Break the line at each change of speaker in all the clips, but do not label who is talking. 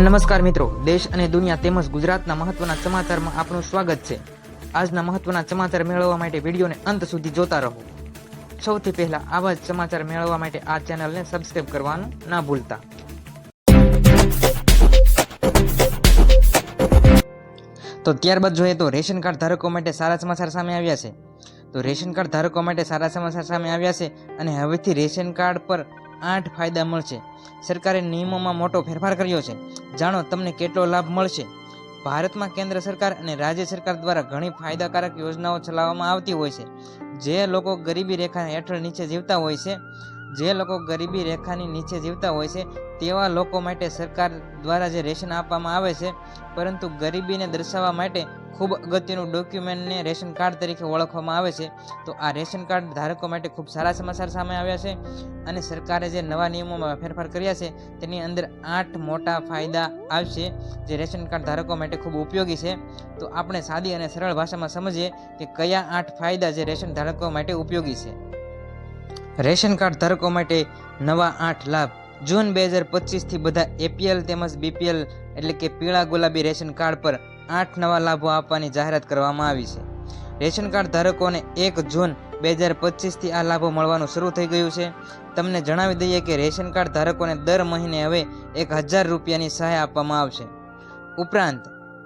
નમસ્કાર મિત્રો, દેશ અને દુનિયા તેમજ ગુજરાતના મહત્વના સમાચારમાં આપનું સ્વાગત છે. આજના મહત્વના સમાચાર મેળવવા માટે વિડીયોને અંત સુધી જોતા રહો. સૌથી પહેલા આવા જ સમાચાર મેળવવા માટે આ ચેનલને સબસ્ક્રાઇબ કરવાનું ના ભૂલતા. તો ત્યારબાદ જોઈએ તો રેશન કાર્ડ ધારકો માટે સારા સમાચાર સામે આવ્યા છે. તો રેશન કાર્ડ ધારકો માટે સારા સમાચાર સામે આવ્યા છે અને હવેથી રેશન કાર્ડ પર આઠ ફાયદા મળશે. સરકારે નિયમોમાં મોટો ફેરફાર કર્યો છે. જાણો તમને કેટલો લાભ મળશે. ભારતમાં કેન્દ્ર સરકાર અને રાજ્ય સરકાર દ્વારા ઘણી ફાયદાકારક યોજનાઓ ચલાવવામાં આવતી હોય છે. જે લોકો ગરીબી રેખા હેઠળ નીચે જીવતા હોય છે, જે લોકો ગરીબી રેખાની નીચે જીવતા હોય છે, તેવા લોકો માટે સરકાર દ્વારા જે રેશન આપવામાં આવે છે, પરંતુ ગરીબીને દર્શાવવા માટે ખૂબ અગત્યનું ડોક્યુમેન્ટને રેશન કાર્ડ તરીકે ઓળખવામાં આવે છે. તો આ રેશન કાર્ડ ધારકો માટે ખૂબ સારા સમાચાર સામે આવ્યા છે અને સરકારે જે નવા નિયમોમાં ફેરફાર કર્યા છે તેની અંદર આઠ મોટા ફાયદા આવશે જે રેશન કાર્ડ ધારકો માટે ખૂબ ઉપયોગી છે. તો આપણે સાદી અને સરળ ભાષામાં સમજીએ કે કયા આઠ ફાયદા જે રેશન ધારકો માટે ઉપયોગી છે. રેશન કાર્ડ ધારકો માટે નવા આઠ લાભ. જૂન બે હજાર પચીસથી બધા એપીએલ તેમજ બીપીએલ એટલે કે પીળા ગુલાબી રેશન કાર્ડ પર આઠ નવા લાભો આપવાની જાહેરાત કરવામાં આવી છે. રેશન કાર્ડ ધારકોને એક જૂન બે હજાર પચીસથી આ લાભો મળવાનું શરૂ થઈ ગયું છે. તમને જણાવી દઈએ કે રેશન કાર્ડ ધારકોને દર મહિને હવે એક હજાર રૂપિયાની સહાય આપવામાં આવશે. ઉપરાંત,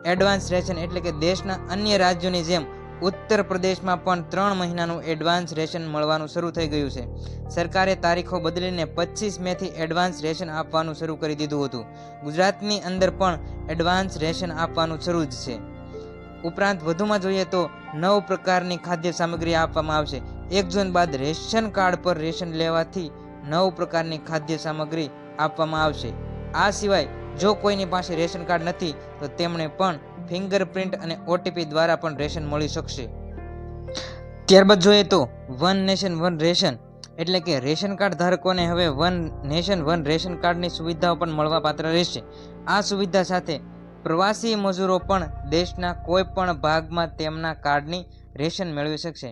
એડવાન્સ રેશન એટલે કે દેશના અન્ય રાજ્યોની જેમ ઉત્તર પ્રદેશમાં પણ ત્રણ મહિનાનું એડવાન્સ રેશન મળવાનું શરૂ થઈ ગયું છે. સરકારે તારીખો બદલીને પચીસ મેથી એડવાન્સ રેશન આપવાનું શરૂ કરી દીધું હતું. ગુજરાતની અંદર પણ એડવાન્સ રેશન આપવાનું શરૂ જ છે. ઉપરાંત વધુમાં જોઈએ તો નવ પ્રકારની ખાદ્ય સામગ્રી આપવામાં આવશે. એક જૂન બાદ રેશન કાર્ડ પર રેશન લેવાથી નવ પ્રકારની ખાદ્ય સામગ્રી આપવામાં આવશે. આ સિવાય જો કોઈની પાસે રેશન કાર્ડ નથી, તો તેમણે પણ ફિંગરપ્રિન્ટ અને ઓટીપી દ્વારા પણ રેશન મળી શકશે. ત્યારબાદ જોઈએ તો વન નેશન વન રેશન, એટલે કે રેશન કાર્ડ ધારકોને હવે વન નેશન વન રેશન કાર્ડની સુવિધાઓ પણ મળવાપાત્ર રહેશે. આ સુવિધા સાથે પ્રવાસી મજૂરો પણ દેશના કોઈ પણ ભાગમાં તેમના કાર્ડની રેશન મેળવી શકશે.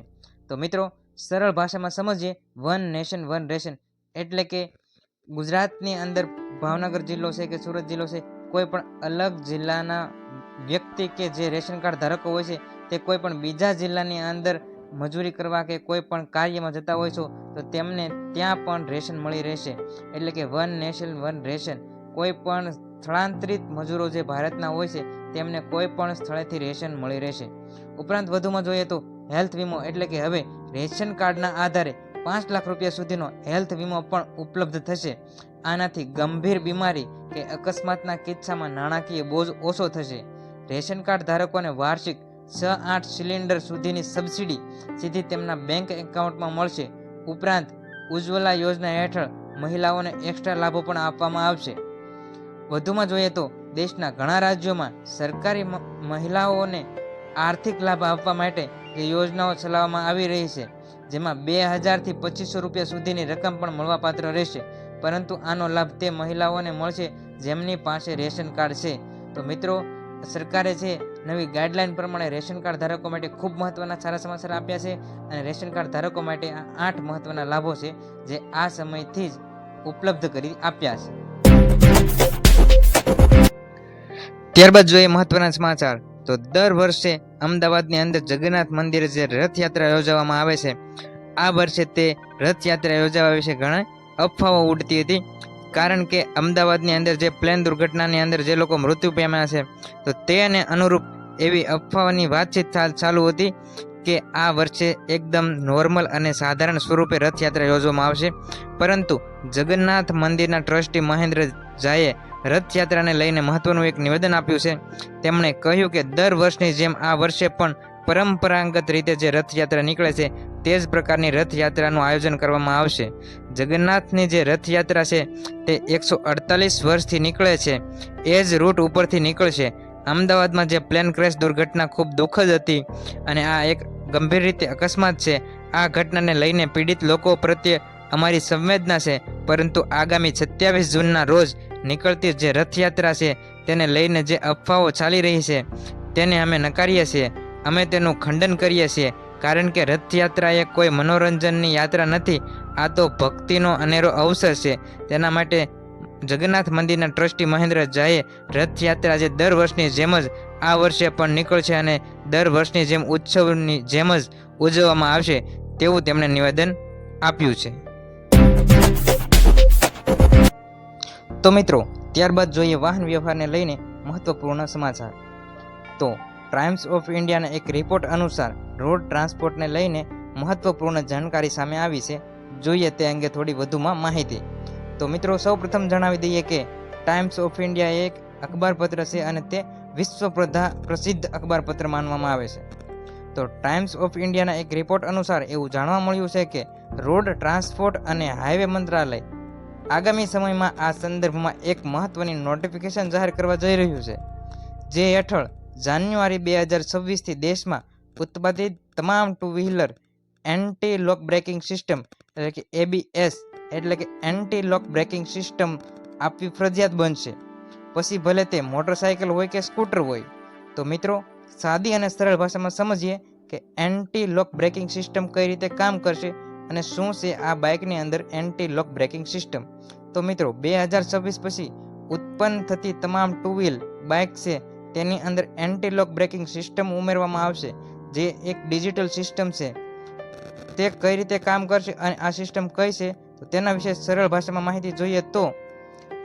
તો મિત્રો, સરળ ભાષામાં સમજીએ, વન નેશન વન રેશન, એટલે કે ગુજરાતની અંદર ભાવનગર જિલ્લો છે કે સુરત જિલ્લો છે, કોઈ પણ અલગ જિલ્લાના વ્યક્તિ કે જે રેશન કાર્ડ ધારકો હોય છે, તે કોઈ પણ બીજા જિલ્લાની અંદર મજૂરી કરવા કે કોઈ પણ કાર્યમાં જતા હોય છો, તો તેમને ત્યાં પણ રેશન મળી રહેશે. એટલે કે વન નેશન, વન રેશન. કોઈ પણ સ્થળાંતરિત મજૂરો જે ભારતના હોય છે, તેમને કોઈ પણ સ્થળેથી રેશન મળી રહેશે. ઉપરાંત વધુમાં જોઈએ તો હેલ્થ વીમો, એટલે કે હવે રેશન કાર્ડના આધારે પાંચ લાખ રૂપિયા સુધીનો હેલ્થ વીમો પણ ઉપલબ્ધ થશે. આનાથી ગંભીર બીમારી કે અકસ્માતના કિસ્સામાં નાણાકીય બોજ ઓછો થશે. રેશન કાર્ડ ધારકોને વાર્ષિક છ આઠ સિલિન્ડર સુધીની સબસિડી સીધી તેમના બેંક એકાઉન્ટમાં મળશે. ઉપરાંત, ઉજ્જવલા યોજના હેઠળ મહિલાઓને એક્સ્ટ્રા લાભો પણ આપવામાં આવશે. વધુમાં જોઈએ તો, દેશના ઘણા રાજ્યોમાં સરકારી મહિલાઓને આર્થિક લાભ આપવા માટે જે યોજનાઓ ચલાવવામાં આવી રહી છે, જેમાં બે હજારથી પચીસો રૂપિયા સુધીની રકમ પણ મળવાપાત્ર રહેશે. પરંતુ આનો લાભ તે મહિલાઓને મળશે જેમની પાસે રેશન કાર્ડ છે. તો મિત્રો સરકારે છે નવી ગાઈડલાઈન પ્રમાણે રેશન કાર્ડ ધારકો માટે ખૂબ મહત્વના સારા સમાચાર આપ્યા છે અને રેશન કાર્ડ ધારકો માટે આઠ મહત્વના લાભો છે જે આ સમયથી જ ઉપલબ્ધ કરી આપ્યા છે. ત્યારબાદ જોઈએ મહત્વના સમાચાર. તો દર વર્ષે અમદાવાદની અંદર જગન્નાથ મંદિરે જે રથયાત્રા યોજવામાં આવે છે, આ વર્ષે તે રથયાત્રા યોજાવા વિશે ઘણા અફવાઓ ઉડતી હતી. કારણ કે અમદાવાદની અંદર જે પ્લેન દુર્ઘટનાની અંદર જે લોકો મૃત્યુ પામ્યા છે, તો તેને અનુરૂપ એવી અફવાઓની વાતચીત ચાલુ હતી કે આ વર્ષે એકદમ નોર્મલ અને સાધારણ સ્વરૂપે રથયાત્રા યોજવામાં આવશે. પરંતુ જગન્નાથ મંદિરના ટ્રસ્ટી મહેન્દ્ર ઝાએ રથયાત્રાને લઈને મહત્વનું એક નિવેદન આપ્યું છે. તેમણે કહ્યું કે દર વર્ષની જેમ આ વર્ષે પણ પરંપરાગત રીતે જે રથયાત્રા નીકળે છે, તે જ પ્રકારની રથયાત્રાનું આયોજન કરવામાં આવશે. જગન્નાથની જે રથયાત્રા છે, તે એકસો અડતાલીસ વર્ષથી નીકળે છે. એ જ રૂટ ઉપરથી નીકળશે. અમદાવાદમાં જે પ્લેન ક્રેશ દુર્ઘટના ખૂબ દુઃખદ હતી અને આ એક ગંભીર રીતે અકસ્માત છે, આ ઘટનાને લઈને પીડિત લોકો પ્રત્યે અમારી સંવેદના છે. પરંતુ આગામી સત્યાવીસ જૂનના રોજ નીકળતી જે રથયાત્રા છે, તેને લઈને જે અફવાઓ ચાલી રહી છે, તેને અમે નકારીએ છીએ. અમે તેનું ખંડન કરીએ છીએ, કારણ કે રથયાત્રા એ કોઈ મનોરંજનની યાત્રા નથી, આ તો ભક્તિનો અનેરો અવસર છે. તેના માટે જગન્નાથ મંદિરના ટ્રસ્ટી મહેન્દ્ર ઝાએ રથયાત્રા જે દર વર્ષની જેમ જ આ વર્ષે પણ નીકળશે અને દર વર્ષની જેમ ઉત્સવની જેમ જ ઉજવવામાં આવશે તેવું તેમણે નિવેદન આપ્યું છે. તો મિત્રો, ત્યારબાદ જોઈએ વાહન વ્યવહારને લઈને મહત્વપૂર્ણ સમાચાર. તો ટાઈમ્સ ઓફ ઇન્ડિયાના એક રિપોર્ટ અનુસાર રોડ ટ્રાન્સપોર્ટને લઈને મહત્વપૂર્ણ જાણકારી સામે આવી છે. જોઈએ તે અંગે થોડી વધુમાં માહિતી. તો મિત્રો, સૌપ્રથમ જણાવી દઈએ કે ટાઈમ્સ ઓફ ઇન્ડિયા એક અખબારપત્ર છે અને તે વિશ્વ પ્રસિદ્ધ અખબારપત્ર માનવામાં આવે છે. તો ટાઈમ્સ ઓફ ઇન્ડિયાના એક રિપોર્ટ અનુસાર એવું જાણવા મળ્યું છે કે રોડ ટ્રાન્સપોર્ટ અને હાઈવે મંત્રાલય આગામી સમયમાં આ સંદર્ભમાં એક મહત્વની નોટિફિકેશન જાહેર કરવા જઈ રહ્યું છે. જે હેઠળ જાન્યુઆરી બે હજાર છવ્વીસથી દેશમાં ઉત્પાદિત તમામ two wheeler anti lock braking system, એટલે કે એબીએસ એટલે કે એન્ટી લોક બ્રેકિંગ સિસ્ટમ આપવી ફરજિયાત બનશે. પછી ભલે તે મોટરસાયકલ હોય કે સ્કૂટર હોય, તો મિત્રો સાદી અને સરળ ભાષામાં સમજીએ કે એન્ટી લોક બ્રેકિંગ સિસ્ટમ કઈ રીતે કામ કરશે અને શું છે આ બાઇકની અંદર એન્ટી લોક બ્રેકિંગ સિસ્ટમ. તો મિત્રો, બે હજાર છવ્વીસ પછી ઉત્પન્ન થતી તમામ ટુ વ્હીલ બાઇક છે તેની અંદર એન્ટી લોક બ્રેકિંગ સિસ્ટમ ઉમેરવામાં આવશે, જે એક ડિજિટલ સિસ્ટમ છે. તે કઈ રીતે કામ કરશે અને આ સિસ્ટમ કઈ છે, તો તેના વિશે સરળ ભાષામાં માહિતી જોઈએ તો,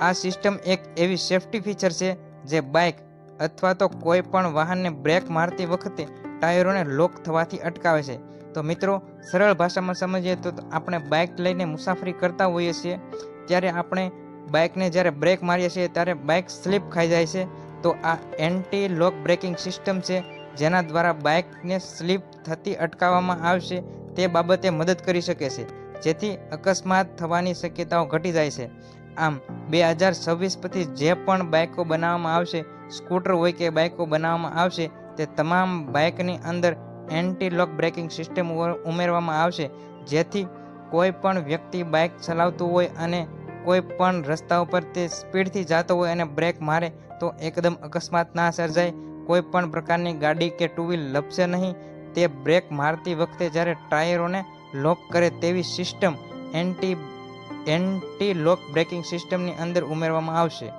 આ સિસ્ટમ એક એવી સેફ્ટી ફીચર છે, જે બાઇક અથવા તો કોઈ પણ વાહનને બ્રેક મારતી વખતે ટાયરોને લોક થવાથી અટકાવે છે. તો મિત્રો, સરળ ભાષામાં સમજીએ તો આપણે બાઇક લઈને મુસાફરી કરતા હોઈએ છીએ, ત્યારે આપણે બાઇકને જ્યારે બ્રેક મારીએ છીએ, ત્યારે બાઇક સ્લીપ ખાઈ જાય છે તો આ એન્ટી લોક બ્રેકિંગ સિસ્ટમ છે, જેના દ્વારા બાઇકને સ્લીપ થતી અટકાવવામાં આવશે, તે બાબતે મદદ કરી શકે છે. જેથી અકસ્માત થવાની શક્યતાઓ ઘટી જાય છે. આમ, બે હજાર છવ્વીસ પછી જે પણ બાઇકો બનાવવામાં આવશે, સ્કૂટર હોય કે બાઇકો બનાવવામાં આવશે, તે તમામ બાઇકની અંદર એન્ટી લોક બ્રેકિંગ સિસ્ટમ ઉમેરવામાં આવશે. જેથી કોઈ પણ વ્યક્તિ બાઇક ચલાવતું હોય અને કોઈ પણ રસ્તા ઉપર તે સ્પીડથી જતો હોય અને બ્રેક મારે, તો એકદમ અકસ્માત ના સર્જાય. કોઈ પણ પ્રકારની ગાડી કે ટુ વ્હીલ લપસે નહીં. તે બ્રેક મારતી વખતે જ્યારે ટાયરોને લોક કરે તેવી system anti anti lock braking સિસ્ટમની અંદર ઉમેરવામાં આવશે.